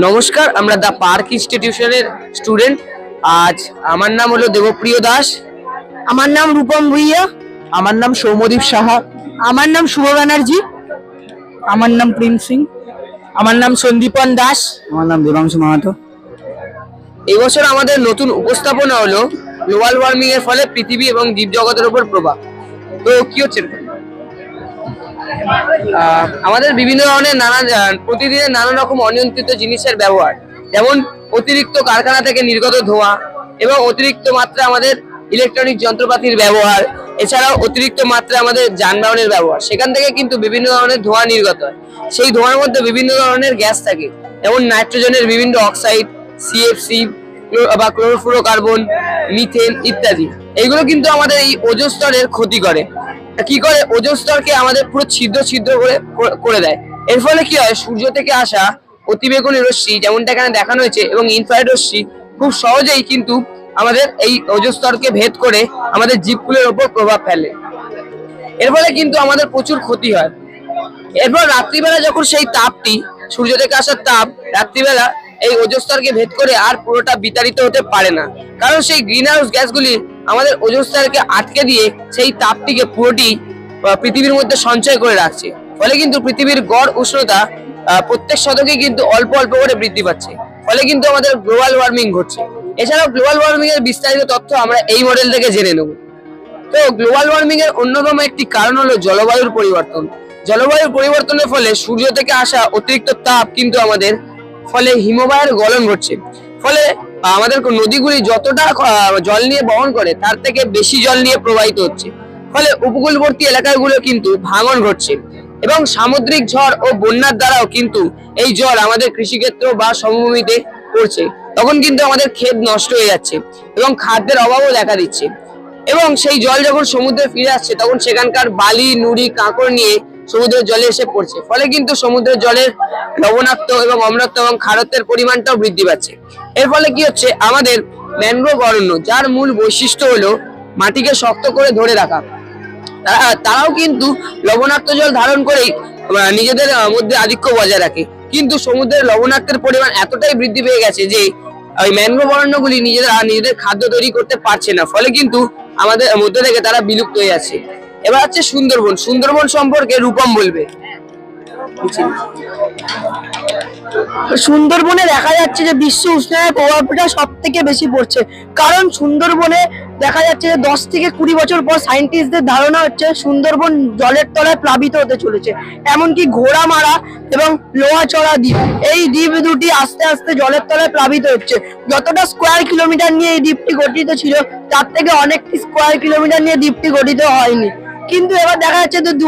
নমস্কার আমরা the park ইনস্টিটিউশনের student. আজ আমার নাম হলো দেবপ্রিয় দাস। আমার নাম রূপম ভুইয়া। আমার নাম সৌমদীপ সাহা। আমার নাম শুভ ব্যানার্জি। আমার নাম প্রেম সিং। আমার নাম সন্দীপন দাস। আমার নাম দেবাংশু মাহাতো। এবছর আমাদের নতুন উপস্থাপনা হলো গ্লোবাল ওয়ার্মিং এর ফলে পৃথিবী এবং জীবজগতের উপর প্রভাব। তো কি হচ্ছে? আমাদের বিভিন্ন ধরনের নানা প্রতিদিনের নানা রকম অনিয়ন্ত্রিত জিনিসের ব্যবহার। যেমন অতিরিক্ত কারখানা থেকে নির্গত ধোঁয়া এবং অতিরিক্ত মাত্রা আমাদের ইলেকট্রনিক যন্ত্রপাতির ব্যবহার, এছাড়াও অতিরিক্ত মাত্রা আমাদের যানবাহনের ব্যবহার। সেখান থেকে কিন্তু বিভিন্ন ধরনের ধোঁয়া নির্গত হয়। সেই ধোঁয়ার মধ্যে বিভিন্ন ধরনের গ্যাস থাকে, যেমন নাইট্রোজেনের বিভিন্ন অক্সাইড সিএফসি বা ক্লোরোফ্লোরোকার্বন, মিথেন ইত্যাদি। এইগুলো কিন্তু আমাদের এই ওজোন স্তরের ক্ষতি করে। কি করে? ওজোন স্তরকে আমাদের পুরো ছিদ্র ছিদ্র করে করে দেয়। এর ফলে কি হয়? সূর্য থেকে আসা অতিবেগুনি রশ্মি, যেমনটা এখানে দেখানো হয়েছে, এবং ইনফ্রারেড রশ্মি খুব সহজেই কিন্তু আমাদের এই ওজোন স্তরকে ভেদ করে আমাদের জীবকুলের ওপর প্রভাব ফেলে। এর ফলে কিন্তু আমাদের প্রচুর ক্ষতি হয়। এরপর রাত্রিবেলা যখন সেই তাপটি, সূর্য থেকে আসার তাপ, রাত্রিবেলা এই ওজোন স্তরকে ভেদ করে আর পুরোটা বিতাড়িত হতে পারে না। কারণ সেই গ্রিন হাউস গ্যাসগুলি আমাদের ওজোন স্তরকে আটকে দিয়ে সেই তাপটিকে পুরোটি পৃথিবীর মধ্যে সঞ্চয় করে রাখছে। ফলে কিন্তু পৃথিবীর গড় উষ্ণতা প্রত্যেক শতকে কিন্তু অল্প অল্প করে বৃদ্ধি পাচ্ছে। ফলে কিন্তু আমাদের গ্লোবাল ওয়ার্মিং ঘটছে। এছাড়াও গ্লোবাল ওয়ার্মিং এর বিস্তারিত তথ্য আমরা এই মডেল থেকে জেনে নেব। তো গ্লোবাল ওয়ার্মিং এর অন্যতম একটি কারণ হলো জলবায়ুর পরিবর্তন। জলবায়ুর পরিবর্তনের ফলে সূর্য থেকে আসা অতিরিক্ত তাপ কিন্তু আমাদের ফলে হিমবাহের গলন ঘটছে। ফলে আমাদের নদীগুলি যতটা জল নিয়ে বহন করে, তার থেকে বেশি জল নিয়ে প্রবাহিত হচ্ছে। ফলে উপকূলবর্তী এলাকাগুলো কিন্তু ভাঙন ঘটছে এবং সামুদ্রিক ঝড় ও বন্যার দ্বারাও কিন্তু এই জল আমাদের কৃষিক্ষেত্র বা সমভূমিতে পড়ছে। তখন কিন্তু আমাদের ক্ষেত নষ্ট হয়ে যাচ্ছে এবং খাদ্যের অভাবও দেখা দিচ্ছে। এবং সেই জল যখন সমুদ্রে ফিরে আসছে, তখন সেখানকার বালি, নুড়ি, কাঁকড় নিয়ে সমুদ্রের জলে এসে পড়ছে। ফলে কিন্তু সমুদ্রের জলের লবণাক্ত এবং অম্লত্ব এবং খারত্বের পরিমাণটাও বৃদ্ধি পাচ্ছে। এর ফলে কি হচ্ছে? আমাদের ম্যানগ্রোভ অরণ্য, যার মূল বৈশিষ্ট্য হলো মাটিকে শক্ত করে ধরে রাখা। তারাও কিন্তু লবণাক্ত জল ধারণ করেই নিজেদের মধ্যে আধিক্য বজায় রাখে। কিন্তু সমুদ্রের লবণাক্তের পরিমাণ এতটাই বৃদ্ধি পেয়ে গেছে যে, ওই ম্যানগ্রোভ অরণ্যগুলি নিজেরা, নিজেদের খাদ্য তৈরি করতে পারছে না। ফলে কিন্তু আমাদের মধ্যে থেকে তারা বিলুপ্ত হয়ে যাচ্ছে। এবার হচ্ছে সুন্দরবন। সুন্দরবন সম্পর্কে রূপম বলবে। সুন্দরবনে দেখা যাচ্ছে যে বিশ্ব উষ্ণায়নের প্রভাবটা সব থেকে বেশি পড়ছে। কারণ সুন্দরবনে দেখা যাচ্ছে যে দশ থেকে কুড়ি বছর পর সায়েন্টিস্টদের ধারণা হচ্ছে সুন্দরবন জলের তলায় প্লাবিত হতে চলেছে। এমনকি ঘোড়া মারা এবং লোহাচড়া দ্বীপ, এই দ্বীপ দুটি আস্তে আস্তে জলের তলায় প্লাবিত হচ্ছে। যতটা স্কোয়ার কিলোমিটার নিয়ে এই দ্বীপটি গঠিত ছিল, তার থেকে অনেকটি স্কোয়ার কিলোমিটার নিয়ে দ্বীপটি গঠিত হয়নি। কিন্তু এবার দেখা যাচ্ছে যে দু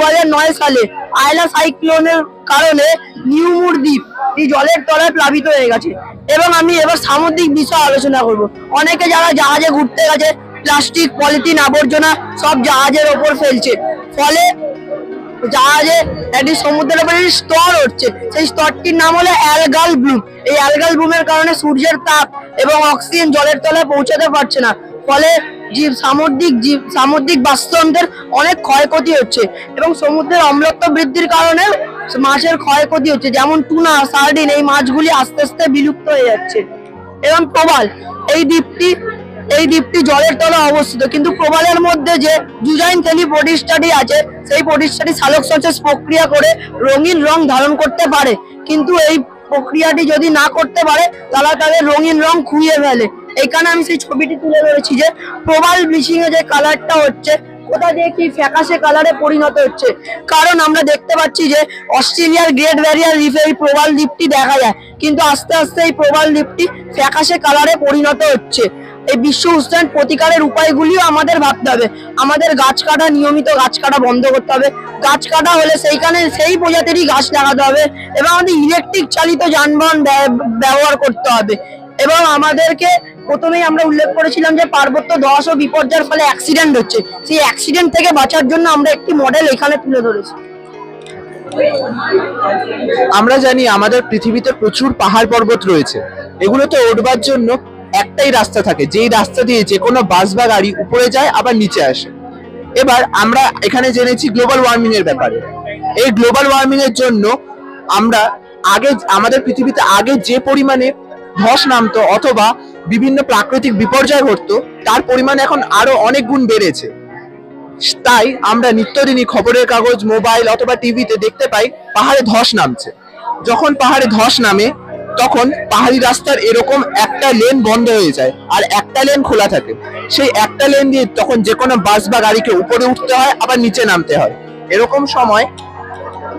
সালে আয়লা সাইক্লোনের কারণে নিউমুর দ্বীপ এই জলের তলায় প্লাবিত হয়ে গেছে। এবং আমি এবার সামুদ্রিক বিষয় আলোচনা করব। অনেকে যারা জাহাজে ঘুরতে গেছে, প্লাস্টিক, পলিথিন, আবর্জনা সব জাহাজের ওপর ফেলছে। ফলে জাহাজে একটি সমুদ্রের উপরে স্তর উঠছে। সেই স্তরটির নাম হলো অ্যালগাল ব্লুম। এই অ্যালগাল ব্লুমের কারণে সূর্যের তাপ এবং অক্সিজেন জলের তলায় পৌঁছাতে পারছে না। ফলে জীব সামুদ্রিক জীব সামুদ্রিক বাস্তুতন্ত্রের অনেক ক্ষয়ক্ষতি হচ্ছে এবং সমুদ্রের অম্লত্ব বৃদ্ধির কারণে মাছের ক্ষয়ক্ষতি হচ্ছে। যেমন টুনা, সার্ডিন এই মাছগুলি আস্তে আস্তে বিলুপ্ত হয়ে যাচ্ছে। এবং প্রবাল, এই দ্বীপটি এই দ্বীপটি জলের তলায় অবস্থিত। কিন্তু প্রবালের মধ্যে যে জুজাইন থেলি প্রতিষ্ঠাটি আছে, সেই প্রতিষ্ঠাটি সালোক সচেস প্রক্রিয়া করে রঙিন রং ধারণ করতে পারে। কিন্তু এই প্রক্রিয়াটি যদি না করতে পারে তাহলে তাদের রঙিন রং খুইয়ে ফেলে। এখানে আমি সেই ছবিটি তুলে ধরেছি যে প্রবাল ব্লিচিং এর যে কালারটা হচ্ছে, কোথা দিয়ে কি ফ্যাকাশে কালারে পরিণত হচ্ছে। কারণ আমরা দেখতে পাচ্ছি যে অস্ট্রেলিয়ার গ্রেট ব্যারিয়ার রিফে এই প্রবাল দ্বীপটি দেখা যায়, কিন্তু আস্তে আস্তে এই প্রবাল দ্বীপটি ফ্যাকাশে কালারে পরিণত হচ্ছে। এই বিশ্ব উষ্ণায়ন প্রতিকারের উপায়গুলিও আমাদের ভাবতে হবে। আমাদের গাছ কাটা, নিয়মিত গাছ কাটা বন্ধ করতে হবে। গাছ কাটা হলে সেইখানে সেই প্রজাতিরই গাছ লাগাতে হবে এবং আমাদের ইলেকট্রিক চালিত যানবাহন ব্যবহার করতে হবে। এবং আমাদেরকে প্রথমেই আমরা উল্লেখ করেছিলাম যে পার্বত্য ধস ও বিপর্যয়ের ফলে অ্যাক্সিডেন্ট হচ্ছে। সেই অ্যাক্সিডেন্ট থেকে বাঁচার জন্য আমরা একটি মডেল এখানে তুলে ধরেছি। আমরা জানি আমাদের পৃথিবীতে প্রচুর পাহাড় পর্বত রয়েছে। এগুলো তো উঠবার জন্য একটাই রাস্তা থাকে, যেই রাস্তা দিয়ে যে কোনো বাস বা গাড়ি উপরে যায়, আবার নিচে আসে। এবার আমরা এখানে জেনেছি গ্লোবাল ওয়ার্মিং এর ব্যাপারে। এই গ্লোবাল ওয়ার্মিং এর জন্য আমরা আগে, আমাদের পৃথিবীতে আগে যে পরিমাণে ধস নামতো অথবা বিভিন্ন প্রাকৃতিক বিপর্যয় ঘটতো, তার পরিমাণ এখন আরও অনেক গুণ বেড়েছে। তাই আমরা নিত্যদিনই খবরের কাগজ, মোবাইল অথবা টিভিতে দেখতে পাই, পাহাড়ে ধস নামছে। যখন পাহাড়ে ধস নামে, তখন পাহাড়ি রাস্তার এরকম একটা লেন বন্ধ হয়ে যায় আর একটা লেন খোলা থাকে। সেই একটা লেন দিয়ে তখন যে কোনো বাস বা গাড়িকে উপরে উঠতে হয়, আবার নিচে নামতে হয়। এরকম সময়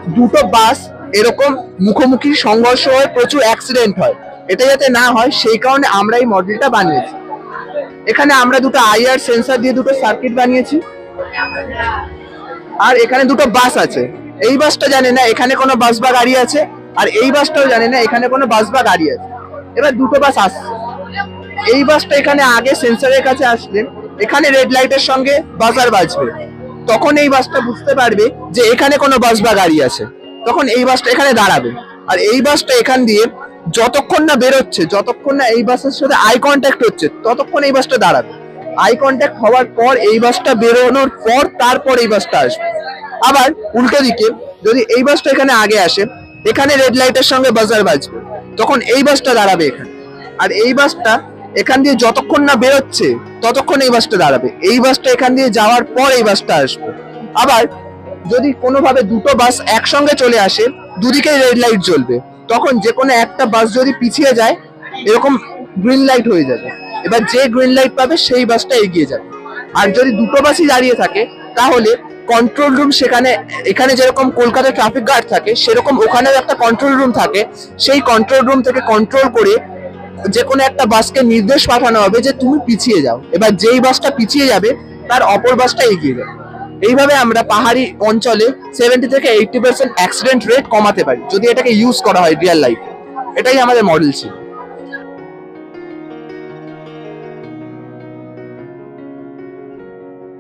দুটো বাস এরকম মুখোমুখি সংঘর্ষ হয়ে প্রচুর অ্যাক্সিডেন্ট হয়। এটা যাতে না হয়, সেই কারণে আমরা এই মডেলটা বানিয়েছি। এখানে আমরা দুটো আইআর সেন্সর দিয়ে দুটো সার্কিট বানিয়েছি। আর এখানে দুটো বাস আছে। এই বাসটা জানে না এখানে কোনো বাস বা গাড়ি আছে, আর এই বাসটাও জানে না এখানে কোনো বাস বা গাড়ি আছে। এবার দুটো বাস আসছে। এই বাসটা এখানে আগে সেন্সরের কাছে আসলেন এখানে রেড লাইটের সঙ্গে বাজার বাজবে। তখন এই বাসটা বুঝতে পারবে যে এখানে কোনো বাস বা গাড়ি আছে। তখন এই বাসটা এখানে দাঁড়াবে। আর এই বাসটা এখান দিয়ে যতক্ষণ না বেরোচ্ছে, যতক্ষণ না এই বাসের সাথে আই কন্ট্যাক্ট হচ্ছে, ততক্ষণ এই বাসটা দাঁড়াবে। আই কন্ট্যাক্ট হওয়ার পর এই বাসটা বেরোনোর পর তারপর এই বাসটা আসবে। আবার উল্টো দিকে, যদি এই বাসটা এখানে আগে আসে, এখানে রেড লাইটের সঙ্গে বাজার বাজবে, তখন এই বাসটা দাঁড়াবে এখানে। আর এই বাসটা এখান দিয়ে যতক্ষণ না বেরোচ্ছে, ততক্ষণ এই বাসটা দাঁড়াবে। এই বাসটা এখান দিয়ে যাওয়ার পর এই বাসটা আসবে। আবার যদি কোনোভাবে দুটো বাস একসঙ্গে চলে আসে দুদিকে রেড লাইট জ্বলবে। তখন যে কোনো একটা বাস যদি পিছিয়ে যায়, এরকম গ্রিন লাইট হয়ে যাবে। এবার যে গ্রিন লাইট পাবে, সেই বাসটা এগিয়ে যাবে। আর যদি দুটো বাসই দাঁড়িয়ে থাকে, তাহলে কন্ট্রোল রুম সেখানে, এখানে যেরকম কলকাতায় ট্রাফিক গার্ড থাকে, সেরকম ওখানেও একটা কন্ট্রোল রুম থাকে। সেই কন্ট্রোল রুম থেকে কন্ট্রোল করে যে কোনো একটা বাসকে নির্দেশ পাঠানো হবে যে, তুমি পিছিয়ে যাও। এবার যেই বাসটা পিছিয়ে যাবে, তার অপর বাসটা এগিয়ে যাবে। এইভাবে আমরা পাহাড়ি অঞ্চলে সেভেন্টি থেকে এইটি পার্সেন্ট অ্যাক্সিডেন্ট রেট কমাতে পারি, যদি এটাকে ইউজ করা হয় রিয়েল লাইফে এটাই আমাদের মডেল ছিল।